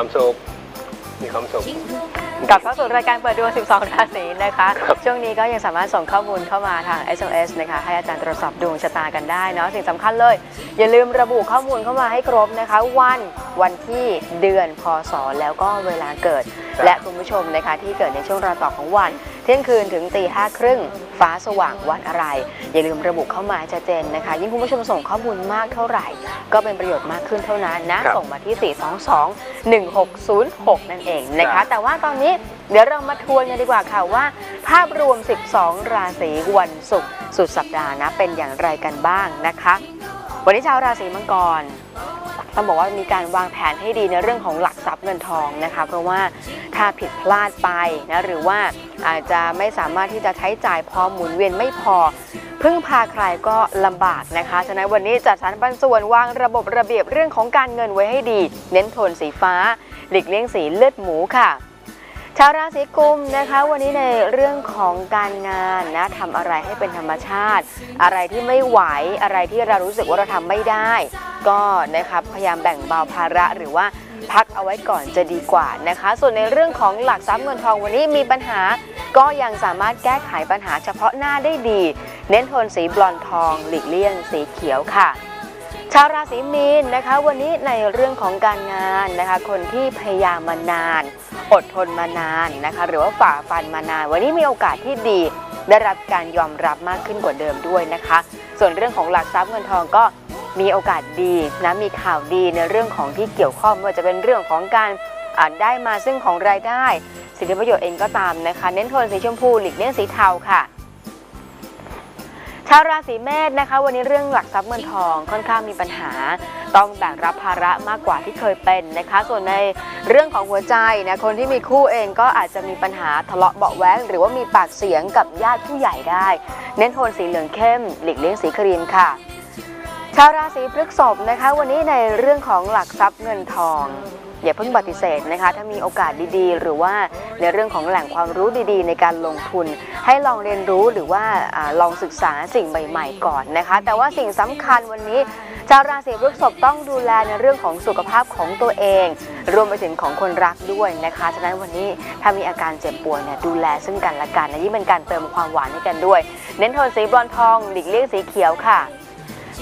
ความสุข มีความสุข กลับเข้าสู่รายการเปิดดวง 12 ราศีนะคะ ครับ ช่วงนี้ก็ยังสามารถส่งข้อมูลเข้ามาทาง SMS นะคะ ให้อาจารย์ตรวจสอบดวงชะตากันได้เนาะ สิ่งสำคัญเลย อย่าลืมระบุข้อมูลเข้ามาให้ครบนะคะ วัน วันที่ เดือน พศ แล้วก็เวลาเกิด และคุณผู้ชมนะคะที่เกิดในช่วงรอยต่อของวันเที่ยงคืนถึงตีห้าครึ่งฟ้าสว่างวันอะไร อย่าลืมระบุเข้ามาให้ชัดเจนนะคะ ยิ่งคุณผู้ชมส่งข้อมูลมากเท่าไหร่ ก็เป็นประโยชน์มากขึ้นเท่านั้นนะ ครับส่งมาที่ 422 1606 นั่นเองนะครัคะ บ แต่ว่าตอนนี้เดี๋ยวเรามาทวนกันดีกว่าค่ะว่า ภาพรวม 12 ราศีวันศุกร์สุดสัปดาห์นะเป็นอย่างไรกันบ้างนะคะ วันนี้ชาวราศีมังกร ต้องบอกว่ามีการวางแผนให้ดีในเรื่องของหลักทรัพย์เงินทองนะคะ เพราะว่าถ้าผิดพลาดไปนะหรือว่าอาจจะไม่สามารถที่จะใช้จ่ายพอหมุนเวียนไม่พอพึ่งพาใครก็ลำบากนะคะ ฉะนั้นวันนี้จัดสรรปันส่วนวางระบบระเบียบเรื่องของการเงินไว้ให้ดี เน้นโทนสีฟ้า หลีกเลี่ยงสีเลือดหมูค่ะ ชาวราศีกุมนะคะ วันนี้ในเรื่องของการงานนะทำอะไรให้เป็นธรรมชาติ อะไรที่ไม่ไหวอะไรที่เรารู้สึกว่าเราทำไม่ได้ ก็นะคะพยายามแบ่งเบาภาระหรือว่าพักเอาไว้ก่อนจะดีกว่านะคะ ส่วนในเรื่องของหลักทรัพย์เงินทองวันนี้มีปัญหาก็ยังสามารถแก้ไขปัญหาเฉพาะหน้าได้ดี เน้นโทนสีบลอนทอง หลีกเลี่ยงสีเขียวค่ะ ชาวราศีมีนนะคะ วันนี้ในเรื่องของการงานนะคะ คนที่พยายามมานาน อดทนมานานนะคะ หรือว่าฝ่าฟันมานาน วันนี้มีโอกาสที่ดีได้รับการยอมรับมากขึ้นกว่าเดิมด้วยนะคะ ส่วนเรื่องของหลักทรัพย์เงินทองก็ มีโอกาสดีนะมีข่าวดีในเรื่องของที่เกี่ยวข้องไม่ว่าจะเป็นเรื่องของการได้มาซึ่งของรายได้ สิทธิประโยชน์เองก็ตามนะคะ เน้นโทนสีชมพูหลีกเลี่ยงสีเทาค่ะชาวราศีเมษนะคะ วันนี้เรื่องหลักทรัพย์เงินทองค่อนข้างมีปัญหา ต้องแบกรับภาระมากกว่าที่เคยเป็นนะคะ ส่วนในเรื่องของหัวใจนะคนที่มีคู่เองก็อาจจะมีปัญหาทะเลาะเบาะแว้งหรือว่ามีปากเสียงกับญาติผู้ใหญ่ได้ เน้นโทนสีเหลืองเข้ม หลีกเลี่ยงสีครีมค่ะ ชาวราศีพฤษภนะคะ วันนี้ในเรื่องของหลักทรัพย์เงินทอง อย่าเพิ่งปฏิเสธนะคะ ถ้ามีโอกาสดีๆ หรือว่าในเรื่องของแหล่งความรู้ดีๆ ในการลงทุน ให้ลองเรียนรู้หรือว่าอาลองศึกษาสิ่งใหม่ ๆ ก่อนนะคะ แต่ว่าสิ่งสำคัญวันนี้ชาวราศีพฤษภต้องดูแลในเรื่องของสุขภาพของตัวเอง รวมไปถึงของคนรักด้วยนะคะฉะนั้นวันนี้ถ้ามีอาการเจ็บป่วยเนี่ยดูแลซึ่งกันและกันนะยิ่งเป็นการเติมความหวานให้กันด้วย เน้นโทนสีบรอนซ์ทองหลีกเลี่ยงสีเขียวค่ะ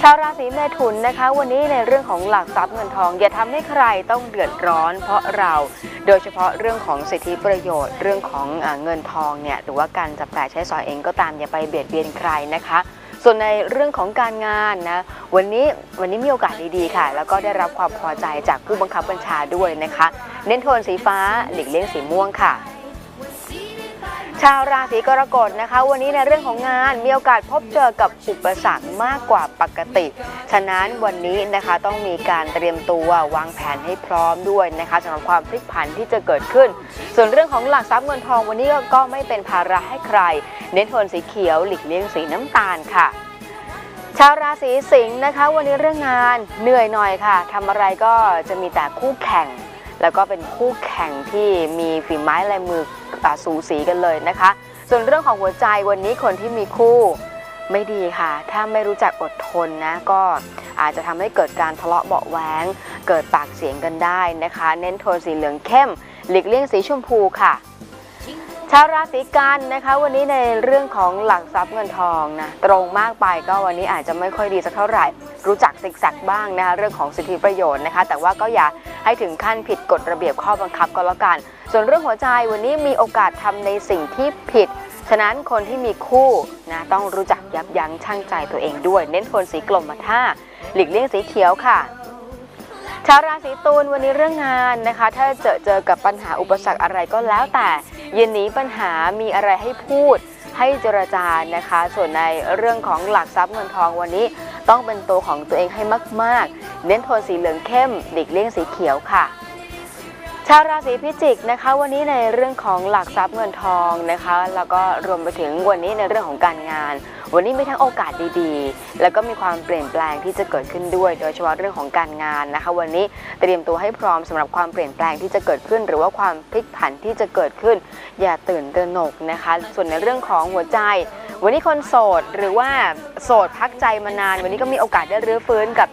ชาวราศีเมถุนนะคะ วันนี้ในเรื่องของหลักทรัพย์เงินทอง อย่าทำให้ใครต้องเดือดร้อน เพราะเราโดยเฉพาะเรื่องของสิทธิประโยชน์ เรื่องของอเงินทองเนี่ยหรือว่าการจับจ่ายใช้สอยเองก็ตามอย่าไปเบียดเบียนใครนะคะ ส่วนในเรื่องของการงานนะวันนี้วันนี้มีโอกาสดีๆค่ะ แล้วก็ได้รับความพอใจจากผู้บังคับบัญชาด้วยนะคะ เน้นโทนสีฟ้าหลีกเลี่ยงสีม่วงค่ะ ชาวราศีกรกฎนะคะ วันนี้ในเรื่องของงานมีโอกาสพบเจอกับอุปสรรคมากกว่าปกติ ฉะนั้นวันนี้นะคะต้องมีการเตรียมตัววางแผนให้พร้อมด้วยนะคะสำหรับความพลิกผันที่จะเกิดขึ้น ส่วนเรื่องของหลักทรัพย์เงินทองวันนี้ก็ไม่เป็นภาระให้ใคร เน้นโทนสีเขียวหลีกเลี่ยงสีน้ำตาลค่ะชาวราศีสิงห์นะคะ วันนี้เรื่องงานเหนื่อยหน่อยค่ะทำอะไรก็จะมีแต่คู่แข่ง แล้วก็เป็นคู่แข่งที่มีฝีไม้ลายมือสูสีกันเลยนะคะ ส่วนเรื่องของหัวใจวันนี้คนที่มีคู่ไม่ดีค่ะ ถ้าไม่รู้จักอดทนนะก็อาจจะทำให้เกิดการทะเลาะเบาะแว้งเกิดปากเสียงกันได้นะคะ เน้นโทนสีเหลืองเข้ม หลีกเลี่ยงสีชมพูค่ะชาวราศีกันนะคะ วันนี้ในเรื่องของหลักทรัพย์เงินทองนะตรงมากไปก็วันนี้อาจจะไม่ค่อยดีสักเท่าไหร่ รู้จักซิกแซกบ้างนะคะเรื่องของสิทธิประโยชน์นะคะ แต่ว่าก็อย่า ให้ถึงขั้นผิดกฎระเบียบข้อบังคับก็แล้วกัน ส่วนเรื่องหัวใจวันนี้มีโอกาสทำในสิ่งที่ผิด ฉะนั้นคนที่มีคู่นะต้องรู้จักยับยั้งชั่งใจตัวเองด้วย เน้นโทนสีกลมมาท่าหลีกเลี่ยงสีเขียวค่ะชาวราศีตุลวันนี้เรื่องงานนะคะ ถ้าเจอเจอกับปัญหาอุปสรรคอะไรก็แล้วแต่ยินหนีปัญหามีอะไรให้พูด ให้เจรจานะคะ ส่วนในเรื่องของหลักทรัพย์เงินทองวันนี้ ต้องเป็นตัวของตัวเองให้มาก ๆ เน้นโทนสีเหลืองเข้ม ดิ้กเลี่ยงสีเขียวค่ะ ชาวราศีพิจิกนะคะวันนี้ในเรื่องของหลักทรัพย์เงินทองนะคะแล้วก็รวมไปถึงวันนี้ในเรื่องของการงาน วันนี้มีทั้งโอกาสดีๆ แล้วก็มีความเปลี่ยนแปลงที่จะเกิดขึ้นด้วย โดยเฉพาะเรื่องของการงานนะคะ วันนี้เตรียมตัวให้พร้อมสำหรับความเปลี่ยนแปลงที่จะเกิดขึ้น หรือว่าความพลิกผันที่จะเกิดขึ้น อย่าตื่นตระหนกนะคะ ส่วนในเรื่องของหัวใจวันนี้คนโสดหรือว่าโสดพักใจมานาน วันนี้ก็มีโอกาสได้รื้อฟื้นกับ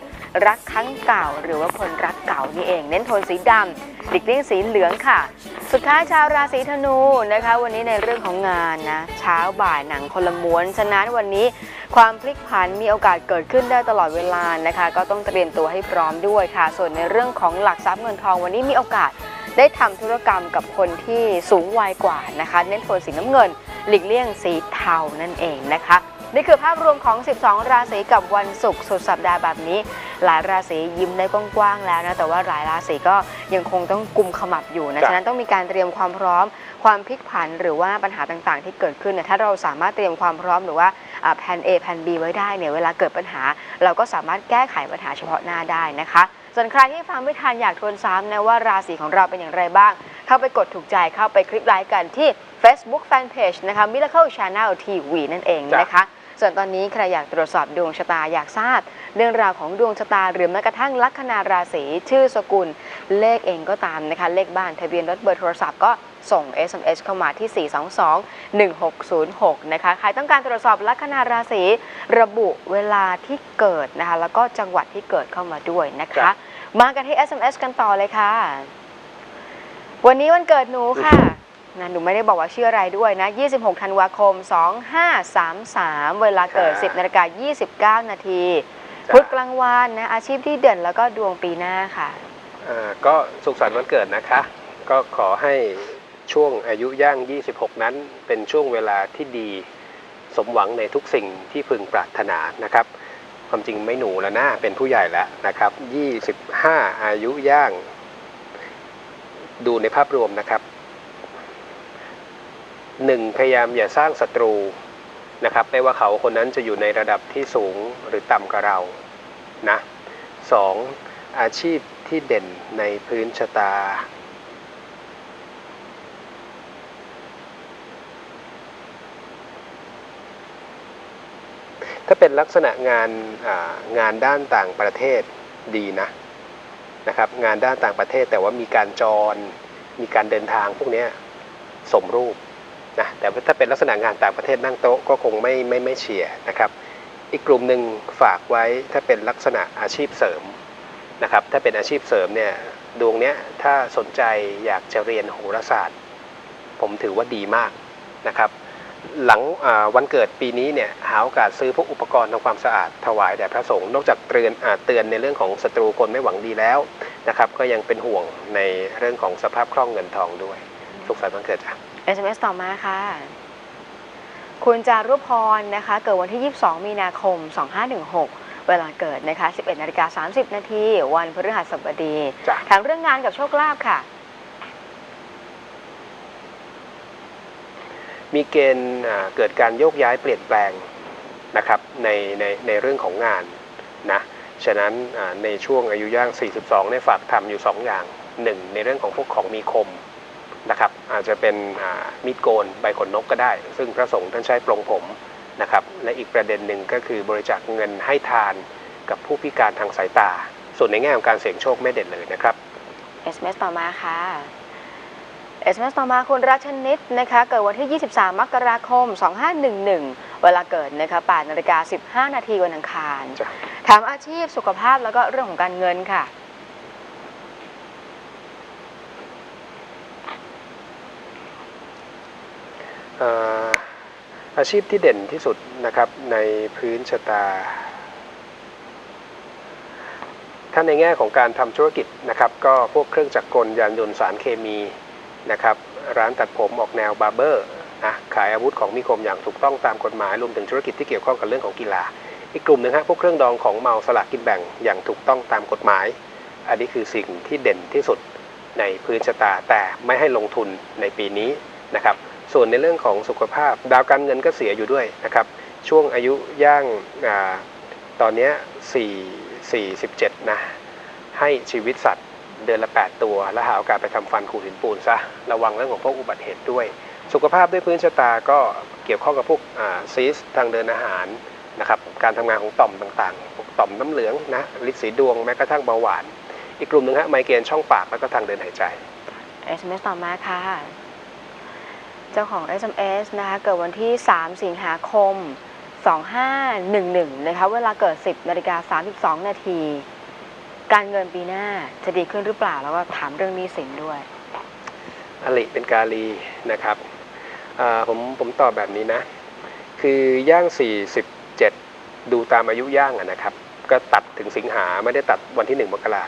รักครั้งเก่า หรือว่าคนรักเก่านี่เอง เน้นโทนสีดำหลีกเลี่ยงสีเหลืองค่ะ สุดท้ายชาวราศีธนูนะคะ วันนี้ในเรื่องของงานนะเช้าบ่ายหนังคนละม้วน ฉะนั้นวันนี้ความพลิกผันมีโอกาสเกิดขึ้นได้ตลอดเวลานะคะ ก็ต้องเตรียมตัวให้พร้อมด้วยค่ะ ส่วนในเรื่องของหลักทรัพย์เงินทองวันนี้มีโอกาสได้ทำธุรกรรมกับคนที่สูงวัยกว่านะคะ เน้นโทนสีน้ำเงิน หลีกเลี่ยงสี ทานั่นเองนะคะ นี่คือภาพรวมของ 12 ราศีกับวันศุกร์สุดสัปดาห์แบบนี้ หลายราศียิ้มได้กว้างๆแล้วนะ แต่ว่าหลายราศีก็ยังคงต้องกุมขมับอยู่นะจ้ะฉะนั้นต้องมีการเตรียมความพร้อม ความพลิกผันหรือว่าปัญหาต่างๆ ที่เกิดขึ้นเนี่ย ถ้าเราสามารถเตรียมความพร้อมหรือว่าแผน A แผน B ไว้ได้เนี่ย เวลาเกิดปัญหา เราก็สามารถแก้ไขปัญหาเฉพาะหน้าได้นะคะส่วนใครที่ฟังไม่ทันอยากทวนซ้ำนะว่าราศีของเราเป็นอย่างไรบ้าง เข้าไปกดถูกใจเข้าไปคลิกไลค์กันที่ Facebook Fanpage นะคะ Miracle Channel TV นั่นเองนะคะ ส่วนตอนนี้ใครอยากตรวจสอบดวงชะตาอยากทราบ เรื่องราวของดวงชะตาหรือแม้กระทั่งลัคนาราศีชื่อสกุล เลขเองก็ตามนะคะ เลขบ้านทะเบียนรถเบอร์โทรศัพท์ก็ส่ง SMS เข้ามาที่ 422 1606 นะคะ ใครต้องการตรวจสอบลัคนาราศีระบุเวลาที่เกิดนะคะ แล้วก็จังหวัดที่เกิดเข้ามาด้วยนะครัคะบมากันที่ SMS กันต่อเลยค่ะ วันนี้วันเกิดหนูค่ะ นะหนูไม่ได้บอกว่าชื่ออะไรด้วยนะ 26 ธันวาคม 2533 เวลาเกิด 10นาฬิกา29 นาทีจ้ะพุธกลางวันนะ อาชีพที่เด่นแล้วก็ดวงปีหน้าค่ะ อ่าก็สุขสันต์วันเกิดนะคะ ก็ขอให้ช่วงอายุย่าง 26 นั้น เป็นช่วงเวลาที่ดีสมหวังในทุกสิ่งที่พึงปรารถนานะครับ ความจริงไม่หนูแล้วนะเป็นผู้ใหญ่แล้วนะครับ 25 อายุย่าง ดูในภาพรวมนะครับ หนึ่งพยายามอย่าสร้างศัตรูนะครับไม่ว่าเขาคนนั้นจะอยู่ในระดับที่สูงหรือต่ำกว่าเรานะสองอาชีพที่เด่นในพื้นชะตา ถ้าเป็นลักษณะงานางานด้านต่างประเทศดีนะนะครับงานด้านต่างประเทศแต่ว่ามีการจร มีการเดินทางพวกนี้สมรูป นะแต่ถ้าเป็นลักษณะงานต่างประเทศนั่งโต๊ะก็คงไม่ไม่ไม่เชียร์นะครับ อีกกลุ่มหนึ่งฝากไว้ถ้าเป็นลักษณะอาชีพเสริมนะครับถ้าเป็นอาชีพเสริมเนี่ยดวงเนี้ยถ้าสนใจอยากจะเรียนโหราศาสตร์ ผมถือว่าดีมากนะครับหลังวันเกิดปีนี้เนี่ยหาโอกาสซื้อพวกอุปกรณ์ทำความสะอาดถวายแด่พระสงฆ์นอกจากเตือนอเตือนในเรื่องของศัตรูคนไม่หวังดีแล้วนะครับ ก็ยังเป็นห่วงในเรื่องของสภาพคล่องเงินทองด้วย สุขสันต์วันเกิดจ้ะ SMS ต่อมาค่ะ คุณจารุพรนะคะ เกิดวันที่ 22 มีนาคม 2516เวลาเกิดนะคะ 11นาฬิกา30 นาที วันพฤหัสบดีจ้ะถามเรื่องงานกับโชคลาภค่ะ มีเกณฑ์อ่าเกิดการโยกย้ายเปลี่ยนแปลงนะครับในในในเรื่องของงานนะ ฉะนั้นอ่าในช่วงอายุย่าง 42เนี่ยฝากทำอยู่ 2 อย่าง 1 ในเรื่องของพวกของมีคม นะครับอาจจะเป็นอ่ามีดโกนใบขนนกก็ได้ ซึ่งพระสงฆ์ท่านใช้ปลงผมนะครับและอีกประเด็นหนึ่งก็คือบริจาคเงินให้ทานกับผู้พิการทางสายตา ส่วนในแง่ของการเสี่ยงโชคไม่เด่นเลยนะครับ SMS ต่อมาค่ะ SMS ต่อมาคุณรัชนิตนะคะเกิดวันที่ 23 มกราคม 2511 เวลาเกิดนะคะ8นาฬิกา15 นาทีวันอังคารจ้ะถามอาชีพสุขภาพแล้วก็เรื่องของการเงินค่ะ อาชีพที่เด่นที่สุดนะครับในพื้นชะตา ถ้าในแง่ของการทำธุรกิจนะครับ ก็พวกเครื่องจักรกลยานยนต์สารเคมีนะครับ ร้านตัดผมออกแนวบาร์เบอร์นะขายอาวุธของมีคมอย่างถูกต้องตามกฎหมายรวมถึงธุรกิจที่เกี่ยวข้องกับเรื่องของกีฬา อีกกลุ่มหนึงฮะพวกเครื่องดองของเมาสลากกินแบ่งอย่างถูกต้องตามกฎหมาย อันนี้คือสิ่งที่เด่นที่สุดในพื้นชะตาแต่ไม่ให้ลงทุนในปีนี้นะครับ ส่วนในเรื่องของสุขภาพ ดาวการเงินก็เสียอยู่ด้วยนะครับช่วงอายุย่างอาตอนนี้4 47นะให้ชีวิตสัตว์เดือนละ 8 ตัว แล้วหาโอกาสไปทำฟันขูดหินปูนซะระวังเรื่องของพวกอุบัติเหตุด้วย สุขภาพด้วยพื้นชะตาก็เกี่ยวข้องกับพวกซีสทางเดินอาหารนะครับการทำงานของต่อมต่างๆ ต่อมน้ำเหลืองนะลิดสีดวงแม้กระทั่งเบาหวาน อีกกลุ่มหนึ่งฮะไมเกรนช่องปากแล้วก็ทางเดินหายใจ SMS ต่อมาค่ะ เจ้าของ SMS นะคะเกิดวันที่ 3 สิงหาคม 2511 นะคะเวลาเกิด 10นาฬิกา32 นาที การเงินปีหน้าจะดีขึ้นหรือเปล่าแล้วก็ถามเรื่องหนี้สินด้วย อลิเป็นกาลีนะครับผมผมตอบแบบนี้นะ คือย่าง47 ดูตามอายุย่างนะครับ ก็ตัดถึงสิงหาไม่ได้ตัดวันที่ 1 มกรา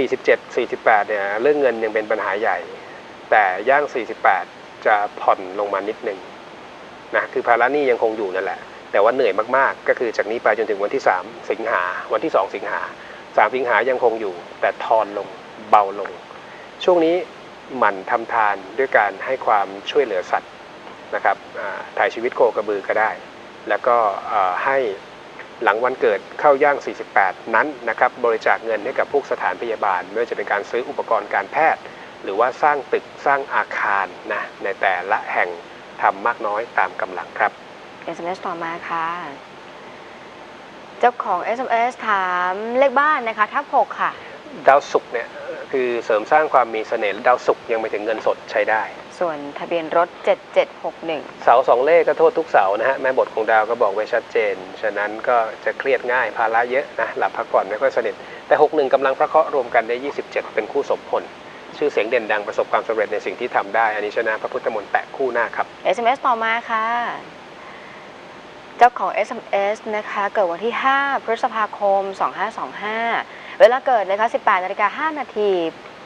47 48เนี่ยเรื่องเงินยังเป็นปัญหาใหญ่ แต่ย่าง 48 จะผ่อนลงมานิดหนึ่งนะคือภาระหนี้ยังคงอยู่นั่นแหละ แต่ว่าเหนื่อยมากๆ ก็คือจากนี้ไปจนถึงวันที่ 3 สิงหาวันที่ 2 สิงหา3สิงหายังคงอยู่ แต่ทอนลงเบาลง ช่วงนี้หมั่นทำทานด้วยการให้ความช่วยเหลือสัตว์นะครับถ่ายชีวิตโคกระบือก็ได้ แล้วก็ให้หลังวันเกิดเข้าย่าง 48 นั้นนะครับบริจาคเงินให้กับพวกสถานพยาบาลไม่ว่าจะเป็นการซื้ออุปกรณ์การแพทย์ หรือว่าสร้างตึกสร้างอาคารนะในแต่ละแห่งทำมากน้อยตามกำลังครับ SMS ต่อมาค่ะ เจ้าของ SMS ถามเลขบ้านนะคะทับหกค่ะ ดาวศุกร์เนี่ยคือเสริมสร้างความมีเสน่ห์และดาวศุกร์ยังไม่ถึงเงินสดใช้ได้ ส่วนทะเบียนรถ 7761 เสาสองเลขก็โทษทุกเสานะฮะ แม่บทของดาวก็บอกไว้ชัดเจน ฉะนั้นก็จะเครียดง่ายภาระเยอะนะหลับพักผ่อนไม่ค่อยสนิทแต่ 61กำลังพระเคราะห์รวมกันได้ 27 เป็นคู่สมพล ชื่อเสียงเด่นดังประสบความสำเร็จในสิ่งที่ทำได้ อันนี้ชนะพระพุทธมนต์แตะคู่หน้าครับ SMS ต่อมาค่ะ เจ้าของ SMS นะคะ เกิดวันที่ 5 พฤษภาคม 2525 เวลาเกิดนะคะ18นาฬิกา5นาที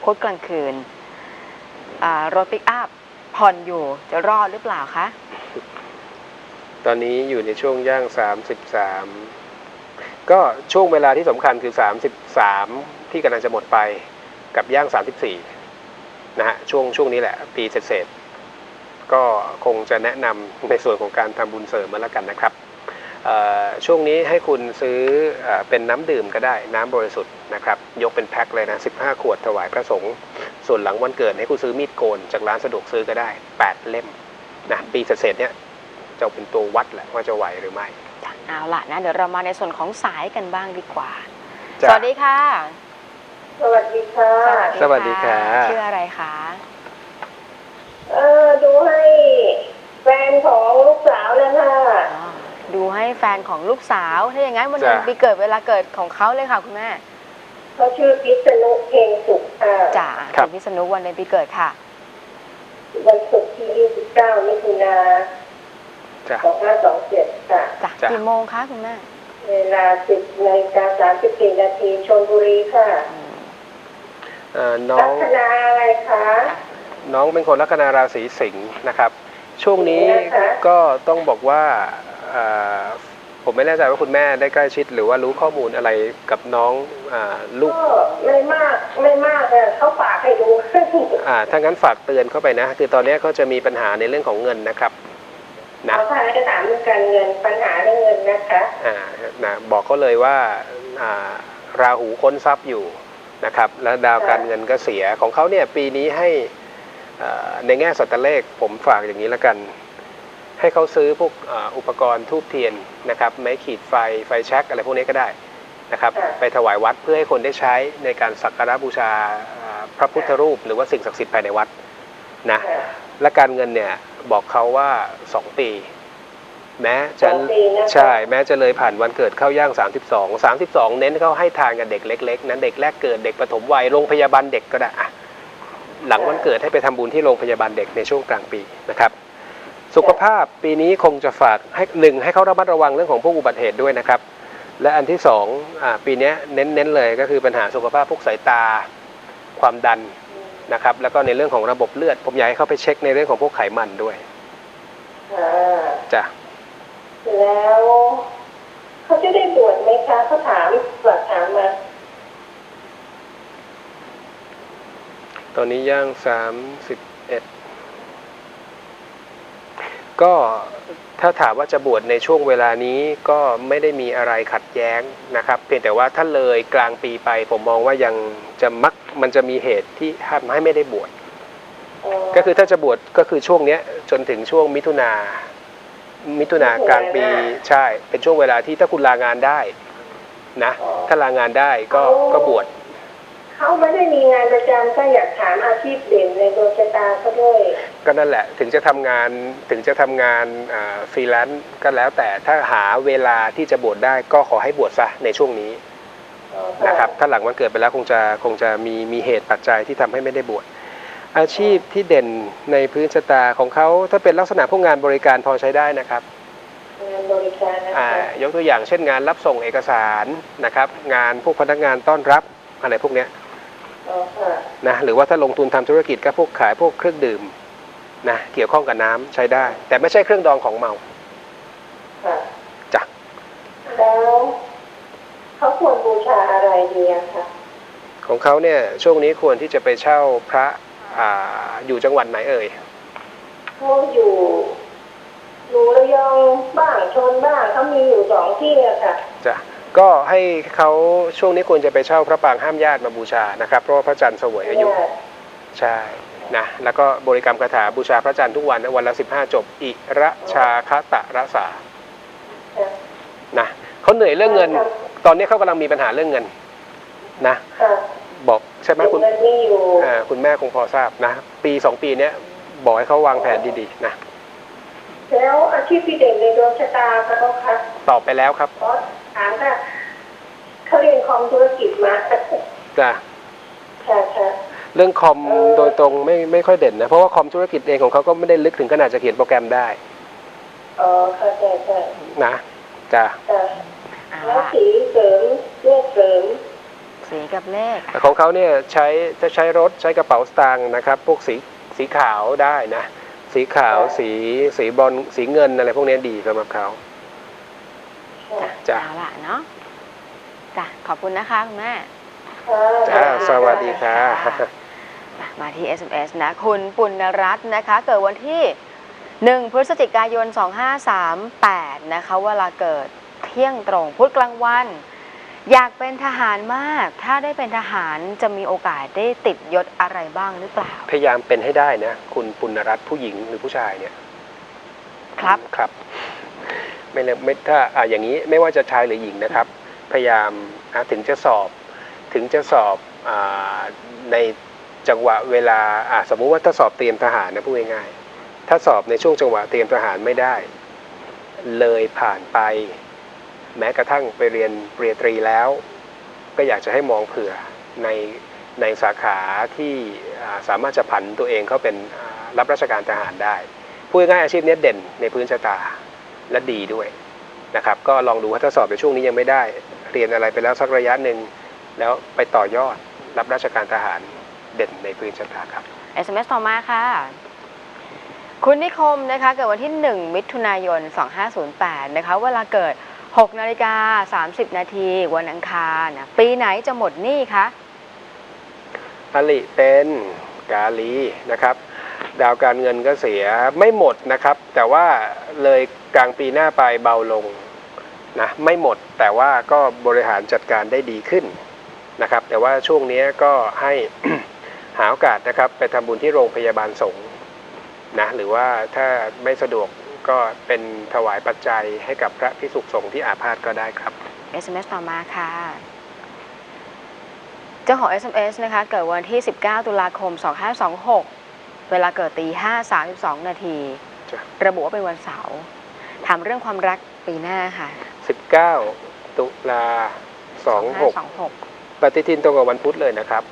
พุธกลางคืนอ่ารถปิกอัพผ่อนอยู่จะรอดหรือเปล่าคะ ตอนนี้อยู่ในช่วงย่าง 33 ก็ช่วงเวลาที่สำคัญคือ 33 ที่กำลังจะหมดไปกับย่าง 34 นะฮะช่วงช่วงนี้แหละ ปีเศษๆก็คงจะแนะนำในส่วนของการทำบุญเสริมมาแล้วกันนะครับเอ่อช่วงนี้ให้คุณซื้อเออเป็นน้ำดื่มก็ได้น้ำบริสุทธิ์นะครับยกเป็นแพ็คเลยนะ 15 ขวดถวายพระสงฆ์ส่วนหลังวันเกิดให้คุณซื้อมีดโกน จากร้านสะดวกซื้อก็ได้ 8 เล่มนะปีเศษๆเนี่ยจะเป็นตัววัดแหละว่าจะไหวหรือไม่จ้ะเอาล่ะนะเดี๋ยวเรามาในส่วนของสายกันบ้างดีกว่าจ้ะสวัสดีค่ะ สวัสดีค่ะสวัสดีค่ะ ชื่ออะไรคะ เออดูให้แฟนของลูกสาวนะคะอ๋อดูให้แฟนของลูกสาว ถ้าอย่างนั้นวันเดือนจ้ะปีเกิดเวลาเกิดของเขาเลยค่ะคุณแม่เขาชื่อพิษณุเพลงสุขค่ะจ่าครับคุณพิษณุวันเดือนปีเกิดค่ะ วันศุกร์ที่29มิถุนาจ้ะ2527ค่ะจ้ะจ้ะกี่โมงคะคุณแม่เวลา10นาฬิกา34นาทีชลบุรีค่ะ อืมเอ่อน้อลังคนาอะไรคะ น้องเป็นคนลัคนาราศีสิงห์นะครับ ช่วงนี้นะคะก็ต้องบอกว่าเอ่อผมไม่แน่ใจว่าคุณแม่ได้ใกล้ชิด หรือว่ารู้ข้อมูลอะไรกับน้องอาลูก ก็ไม่มากไม่มากอะเขาฝากให้ดู อ่าถ้างั้นฝากเตือนเข้าไปนะ คือตอนนี้เขาจะมีปัญหาในเรื่องของเงินนะครับ นะ เขาพาจะถามเรื่องการเงินปัญหาเรื่องเงินนะคะ อ่านะบอกเขาเลยว่าอ่าราหูค้นทรัพย์อยู่ นะครับแล้วดาวการเงินก็เสียของเขาเนี่ยปีนี้ให้อ่าในแง่สัตว์เลขผมฝากอย่างนี้แล้วกัน ให้เขาซื้อพวกอ่าอุปกรณ์ทูบเทียนนะครับไม้ขีดไฟไฟแช็กอะไรพวกนี้ก็ได้นะครับค่ะไปถวายวัดเพื่อให้คนได้ใช้ในการสักการะบูชาอ่าพระพุทธรูป หรือว่าสิ่งศักดิ์สิทธิ์ภายในวัดนะค่ะและการเงินเนี่ยบอกเขาว่า 2 ปี แม้จะสองปีนะคะใช่แม้จะเลยผ่านวันเกิดเข้าย่าง 32 32 เน้นเขาให้ทานกับเด็กเล็ก ๆ นั้นเด็กแรกเกิดเด็กปฐมวัยโรงพยาบาลเด็กก็ได้อะหลังวันเกิดให้ไปทำบุญที่โรงพยาบาลเด็กในช่วงกลางปีนะครับ สุขภาพปีนี้คงจะฝากให้หนึ่งให้เขาระมัดระวังเรื่องของพวกอุบัติเหตุด้วยนะครับ และอันที่สองอาปีเนี้ยเน้นๆเลยก็คือปัญหาสุขภาพพวกสายตาความดันนะครับ แล้วก็ในเรื่องของระบบเลือด ผมอยากให้เขาไปเช็คในเรื่องของพวกไขมันด้วยอ่าจ้ะ แล้วเขาจะได้บวชไหมคะเขาถามฝากถามมา ตอนนี้ย่างสามสิบเอ็ดก็ถ้าถามว่าจะบวชในช่วงเวลานี้ก็ไม่ได้มีอะไรขัดแย้งนะครับ เพียงแต่ว่าถ้าเลยกลางปีไปผมมองว่ายังจะมักมันจะมีเหตุที่ทำให้ไม่ได้บวชก็คือถ้าจะบวชก็คือช่วงเนี้ยจนถึงช่วงมิถุนา มิถุนากลางปีใช่ เป็นช่วงเวลาที่ถ้าคุณลางานได้นะถ้าลางานได้ก็ก็บวชเขาไม่ได้มีงานประจำก็อยากถามอาชีพเด่นในดวงชะตาเขาด้วยก็นั่นแหละถึงจะทำงานถึงจะทำงานฟรีแลนซ์ก็แล้วแต่ถ้าหาเวลาที่จะบวชได้ก็ขอให้บวชซะในช่วงนี้อ๋อนะครับถ้าหลังวันเกิดไปแล้วคงจะคงจะมีมีเหตุปัจจัยที่ทำให้ไม่ได้บวช อาชีพที่เด่นในพื้นชะตาของเขาถ้าเป็นลักษณะพวกงานบริการพอใช้ได้นะครับงานบริการนะอ่าคะยกตัวอย่างเช่นงานรับส่งเอกสารนะครับ งานพวกพนักงานต้อนรับอะไรพวกเนี้ยอ๋อค่ะนะหรือว่าถ้าลงทุนทำธุรกิจก็พวกขายพวกเครื่องดื่มนะเกี่ยวข้องกับน้ำใช้ได้ แต่ไม่ใช่เครื่องดองของเมาค่ะจ้ะแล้วเขาควรบูชาอะไรดีอะคะของเขาเนี่ยช่วงนี้ควรที่จะไปเช่าพระ อ่าอยู่จังหวัดไหนเอ่ยเขาอยู่อยู่ระยองบ้างชนบ้างเขามีอยู่สองที่อะค่ะจ้ะก็ให้เขาช่วงนี้ควรจะไปเช่าพระปางห้ามญาติมาบูชานะครับ เพราะว่าพระจันทร์เสวยอายุญาติใช่นะแล้วก็บริกรรมคาถาบูชาพระจันทร์ทุกวันนะวันละ15จบ อิระชาคตะระสาค่ะนะเขาเหนื่อยเรื่องเงิน ตอนนี้เขากำลังมีปัญหาเรื่องเงินนะค่ะบอก ใช่ไหมคุณมันมีอยู่อ่าคุณแม่คงพอทราบนะ ปีสองปีเนี้ยบอกให้เขาวางแผนดีๆนะ แล้วอาชีพที่เด่นในดวงชะตาเขาคะตอบไปแล้วครับขอถามค่ะเขาเรียนคอมธุรกิจมาจ้ะค่ะค่ะเรื่องคอมโดยตรงไม่ไม่ค่อยเด่นนะเพราะว่าคอมธุรกิจเองของเขาก็ไม่ได้ลึกถึงขนาดจะเขียนโปรแกรมได้อ๋อค่ะใช่ใช่นะจ้ะค่ะเอาแล้วละสีเสริมเลขเสริม สีกับเลขแต่ของเขาเนี่ยใช้จะใช้รถใช้กระเป๋าสตางค์นะครับพวกสีสีขาวได้นะ สีขาวสีสีบอลสีเงินอะไรพวกนี้ดีสำหรับเขาค่ะจ้ะเอาละเนาะจ้ะขอบคุณนะคะคุณแม่ค่ะจ้าสวัสดีค่ะมามาที่ SMS นะ คุณปุณณรัตน์นะคะ เกิดวันที่ 1 พฤศจิกายน 2538 นะคะ เวลาเกิดเที่ยงตรงพุธกลางวัน อยากเป็นทหารมาก ถ้าได้เป็นทหารจะมีโอกาสได้ติดยศอะไรบ้างหรือเปล่า พยายามเป็นให้ได้นะ คุณปุณณรัตน์ผู้หญิงหรือผู้ชายเนี่ย ครับ ครับ ไม่เลยไม่ถ้าอ่าอย่างนี้ไม่ว่าจะชายหรือหญิงนะครับ พยายามอะถึงจะสอบ ถึงจะสอบอาในจังหวะเวลาอะสมมุติว่าถ้าสอบเตรียมทหารนะพูดง่ายๆถ้าสอบในช่วงจังหวะเตรียมทหารไม่ได้ เลยผ่านไป แม้กระทั่งไปเรียนปริญญาตรีแล้ว ก็อยากจะให้มองเผื่อในในสาขาที่สามารถจะผันตัวเองเข้าเป็นรับราชการทหารได้พูดง่ายอาชีพนี้เด่นในพื้นชะตาและดีด้วยนะครับ ก็ลองดูว่าถ้าสอบในช่วงนี้ยังไม่ได้ เรียนอะไรไปแล้วสักระยะหนึ่งแล้วไปต่อยอดรับราชการทหารเด่นในพื้นชะตาครับ SMS ต่อมาค่ะ คุณนิคมนะคะเกิดวันที่ 1 มิถุนายน 2508 นะคะเวลาเกิด 6นาฬิกา30 นาทีวันอังคารนะปีไหนจะหมดหนี้คะอลิเป็นกาลีนะครับ ดาวการเงินก็เสียไม่หมดนะครับ แต่ว่าเลยกลางปีหน้าไปเบาลงนะไม่หมดแต่ว่าก็บริหารจัดการได้ดีขึ้นนะครับ แต่ว่าช่วงนี้ก็ให้หาโอกาสนะครับ ไปทำบุญที่โรงพยาบาลสงฆ์นะหรือว่าถ้าไม่สะดวก ก็เป็นถวายปัจจัยให้กับพระพิสุขสงฆ์ที่อาพาธก็ได้ครับ SMS ต่อมาค่ะ เจ้าของ SMS นะคะ เกิดวันที่ 19 ตุลาคม 2526 เวลาเกิดตี 5 32 นาทีจ้ะระบุว่าเป็นวันเสาร์ถามเรื่องความรักปีหน้าค่ะ 19 ตุลา26 2526 ปฏิทินตรงกับวันพุธเลยนะครับ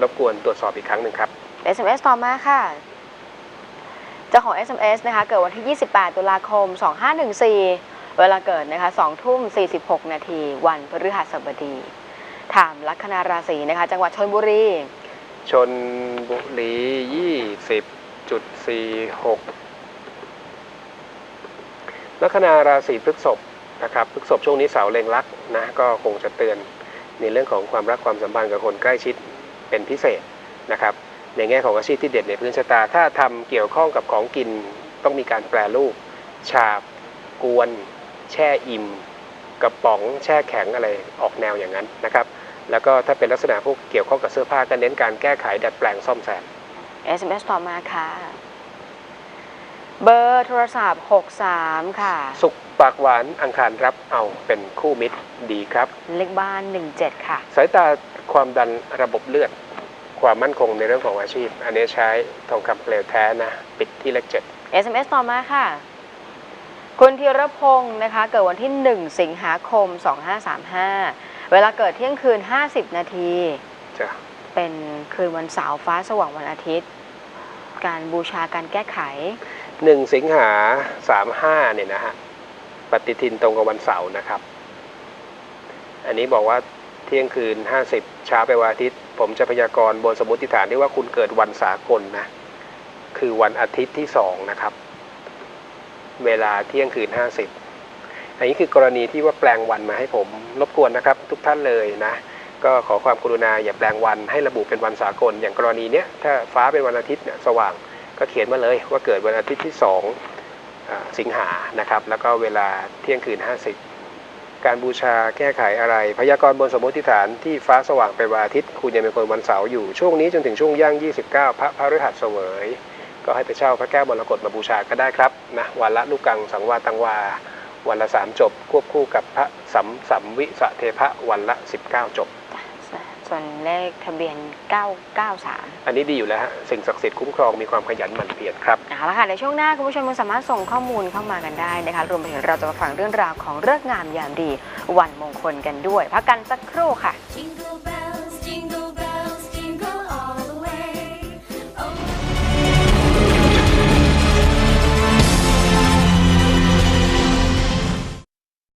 รบกวนตรวจสอบอีกครั้งหนึ่งครับ SMS ต่อมาค่ะเจ้าของ SMS นะคะเกิดวันที่ 28 ตุลาคม 2514 เวลาเกิดนะคะ2ทุ่ม 46 นาที วันพฤหัสบดี ถามลัคนาราศีนะคะ จังหวัดชนบุรี ชนบุรี20.46 ลัคนาราศีพฤษภนะครับพฤษภช่วงนี้เสาเล็งรักนะก็คงจะเตือนในเรื่องของความรักความสัมพันธ์กับคนใกล้ชิดเป็นพิเศษนะครับ ในแง่ของอาชีพที่เด่นในพื้นชะตา ถ้าทำเกี่ยวข้องกับของกินต้องมีการแปรรูป ฉาบ กวน แช่อิ่มกระป๋องแช่แข็งอะไรออกแนวอย่างนั้นนะครับ แล้วก็ถ้าเป็นลักษณะพวกเกี่ยวข้องกับเสื้อผ้าก็เน้นการแก้ไขดัดแปลงซ่อมแซม SMS ต่อมาค่ะ เบอร์โทรศัพท์ 63 ค่ะ สุขปากหวานอังคารรับเอาเป็นคู่มิตรดีครับ เลขบ้าน 17 ค่ะ สายตาความดันระบบเลือด ความมั่นคงในเรื่องของอาชีพ อันนี้ใช้ทองคำเปลวแท้นะ ปิดที่เลขเจ็ด SMS ต่อมาค่ะ คุณธีรพงศ์นะคะ เกิดวันที่ 1 สิงหาคม 2535 เวลาเกิดเที่ยงคืน 50 นาที จ้ะเป็นคืนวันเสาร์ฟ้าสว่างวันอาทิตย์ การบูชาการแก้ไข หนึ่งสิงหาสามห้าเนี่ยนะฮะ ปฏิทินตรงกับวันเสาร์นะครับ อันนี้บอกว่าเที่ยงคืนห้าสิบเช้าไปวันอาทิตย์ ผมจะพยากรณ์บนสมมติฐานที่ว่าคุณเกิดวันสากลนะ คือวันอาทิตย์ที่สองนะครับ เวลาเที่ยงคืนห้าสิบอันนี้คือกรณีที่ว่าแปลงวันมาให้ผมรบกวนนะครับ ทุกท่านเลยนะ ก็ขอความกรุณาอย่าแปลงวันให้ระบุเป็นวันสากล อย่างกรณีเนี้ยถ้าฟ้าเป็นวันอาทิตย์เนี่ยสว่างก็เขียนมาเลยว่าเกิดวันอาทิตย์ที่2อ่าสิงหานะครับ แล้วก็เวลาเที่ยงคืน 50 การบูชาแก้ไขอะไร พยากรณ์บนสมมติฐานที่ฟ้าสว่างเป็นวันอาทิตย์ คุณยังเป็นคนวันเสาร์อยู่ช่วงนี้จนถึงช่วงย่าง 29 พระพฤหัสเสวย ก็ให้ไปเช่าพระแก้วมรกตมาบูชาก็ได้ครับนะวันละลูกกังสังวาตังวา วันละสามจบ ควบคู่กับพระสัมสัมวิสะเทพะวันละ 19 จบ ส่วนเลขทะเบียน 993 อันนี้ดีอยู่แล้วฮะสิ่งศักดิ์สิทธิ์คุ้มครองมีความขยันหมั่นเพียรครับเอาละค่ะในช่วงหน้าคุณผู้ชมยังสามารถส่งข้อมูลเข้ามากันได้นะคะรวมไปถึงเราจะมาฟังเรื่องราวของเลิกษ์งามยามดี วันมงคลกันด้วย พักกันสักครู่ค่ะ Jingle bells.